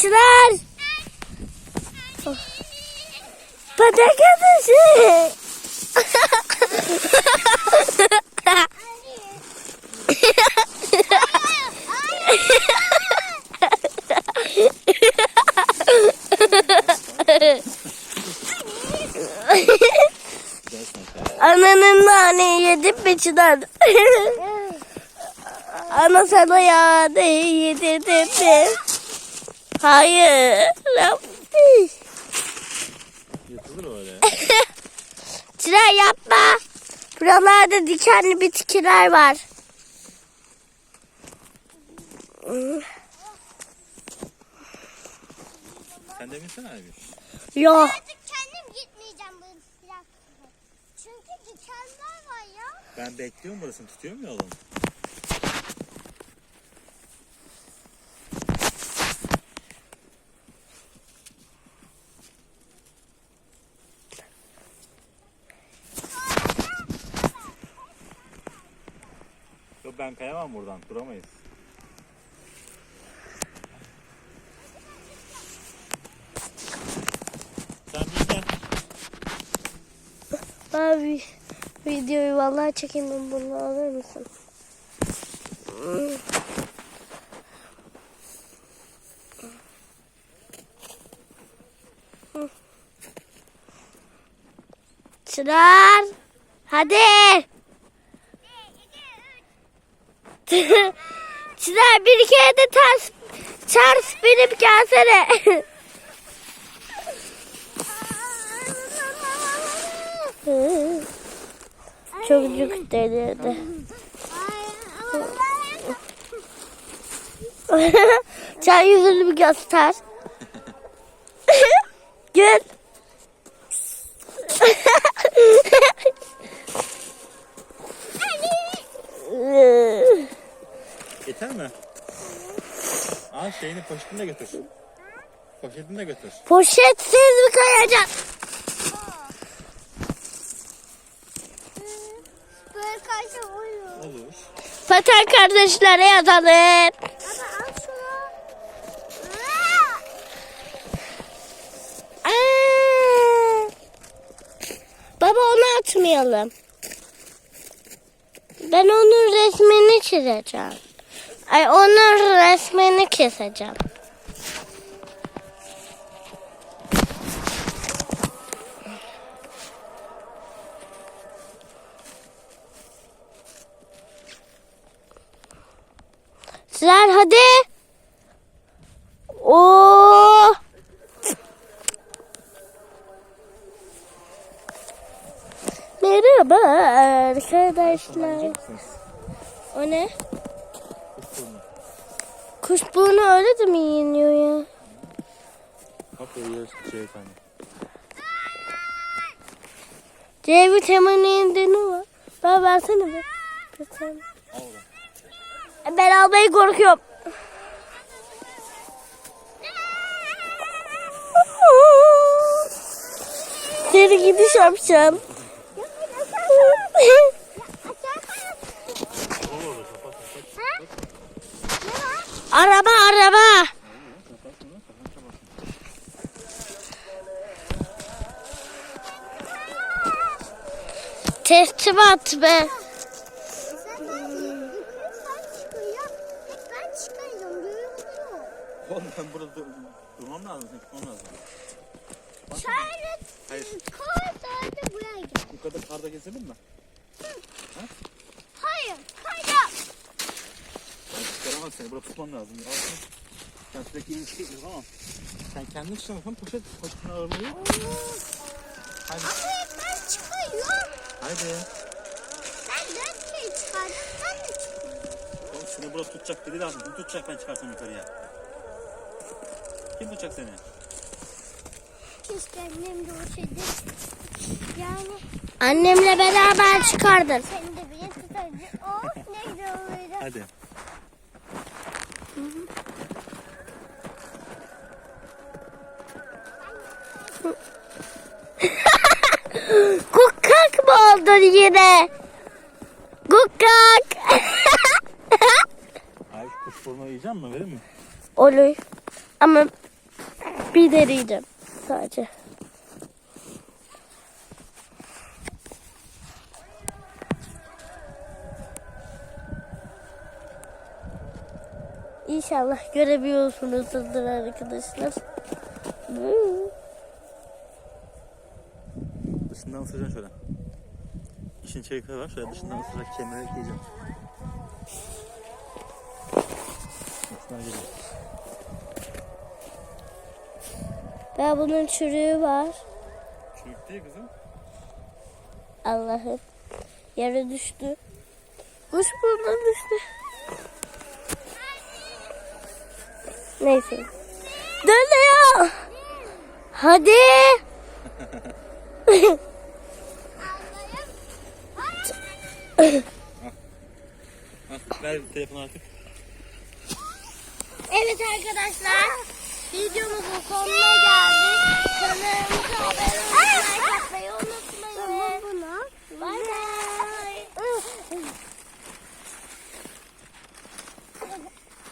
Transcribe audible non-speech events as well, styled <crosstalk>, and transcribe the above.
Çınar. Patak atışı. Ananın nane yedim mi Çınar? Ana sana yağdı yedirdim? Hayır. Yatılır öyle. <laughs> Çınar yapma. Buralarda dikenli bitkiler var. Sen de binsene abi. Yok. Artık kendim gitmeyeceğim bu biraz. Çünkü dikenler var ya. Ben bekliyorum burasını tutuyorum ya oğlum. Ben kayamam buradan duramayız. Sen bin gel. Abi videoyu vallahi çekeyim bunu alır mısın? Çınar. Hadi. <laughs> Çınar bir kere de ters ters binip gelsene. <laughs> Çocuk denirdi. Sen <laughs> yüzünü bir göster. Gül. Yeter mi? Al şeyini poşetini de götür. Poşetini de götür. Poşetsiz mi kayacaksın? Böyle karşı uyuyor. Olur. Paten kardeşlere yazalım. Baba al şunu. Aa! Baba onu atmayalım. Ben onun resmini çizeceğim. Ay onun resmini keseceğim. Sırar hadi. Oo. Merhaba arkadaşlar. O ne? Kuşburnu. Kuşburnu öyle de mi yeniyor ya? Bak uyuyor şey efendim. C vitamini ne var? Ben versene. Al oğlum. Ben almayı korkuyorum. Seni gidiş yapacağım. Araba araba. Teslimat be. Ben çıkıyorum. Görüyor Oğlum ben burada dur- durmam lazım. Tutmam lazım. Şöyle Hayır. koy sonra buraya gel. Bu kadar karda gezelim mi? Hayır. Hayır. Çıkaramam seni. Burada tutmam lazım. Şunu. Sen sürekli iyi şey tamam. Sen kendin çıkamazsan poşet, poşetin ağırlığı. Hadi. Ama ben çıkıyorum. Haydi. Ben dört kere çıkardım. Sen de çıkıyorsun. Oğlum seni burada tutacak biri lazım. Kim tutacak ben çıkarsam yukarıya? Kim tutacak seni? Keşke annem de olsaydı. Yani Annemle beraber çıkardın. seni de bile tutardı. Oh ne güzel olurdu. Hadi. Kukak mı oldun yine? Kukak. Ay kuşburnu yiyeceğim mi? Verir mi? Olur. Ama Bir deneyeceğim sadece. İnşallah görebiliyorsunuzdur arkadaşlar. Hı. Dışından ısıracaksın şöyle. İşin içerikleri var. Şöyle dışından ısıracak kemere ekleyeceğim. Dışından geliyor. Ya bunun çürüğü var. Çürük değil kızım. Allah'ım. Yere düştü. Kuş buradan düştü. Neyse. Dönüyor. Hadi. Ver telefonu artık. Evet arkadaşlar. Videomuzun sonuna